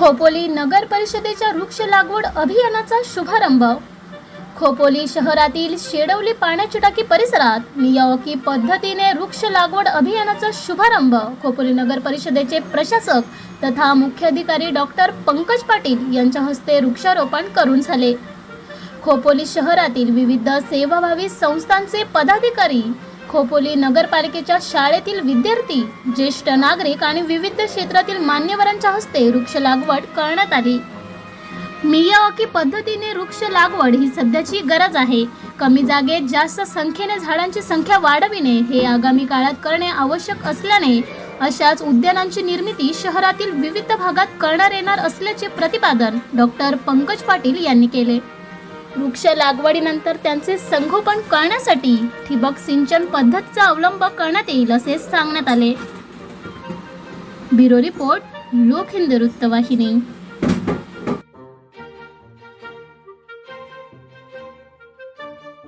खोपोली नगर परिषदेच्या वृक्ष लागवड अभियानाचा शुभारंभ. खोपोली शहरातील शेडवली पाण्याची टाकी परिसरात नियावकी पद्धतीने वृक्ष लागवड अभियानाचा शुभारंभ खोपोली नगर परिषदेचे प्रशासक तथा मुख्याधिकारी डॉक्टर पंकज पाटील यांच्या हस्ते वृक्षारोपण करून झाले. खोपोली शहरातील विविध सेवाभावी संस्थांचे पदाधिकारी खोपोली नगरपालिकेच्या शाळेतील विद्यार्थी ज्येष्ठ नागरिक आणि विविध क्षेत्रातील मान्यवरांच्या हस्ते वृक्ष लागवड करण्यात आली. मियावाकी पद्धतीने वृक्ष लागवड ही सध्याची गरज आहे. कमी जागेत जास्त संख्येने झाडांची संख्या वाढविणे हे आगामी काळात करणे आवश्यक असल्याने अशाच उद्यानांची निर्मिती शहरातील विविध भागात करण्यात येणार असल्याचे प्रतिपादन डॉक्टर पंकज पाटील यांनी केले. वृक्ष लागवडीनंतर त्यांचे संगोपन करण्यासाठी ठिबक सिंचन पद्धतीचा अवलंब करण्यात येईल असे सांगण्यात आले. ब्युरो रिपोर्ट लोक हिंद वृत्तवाहिनी.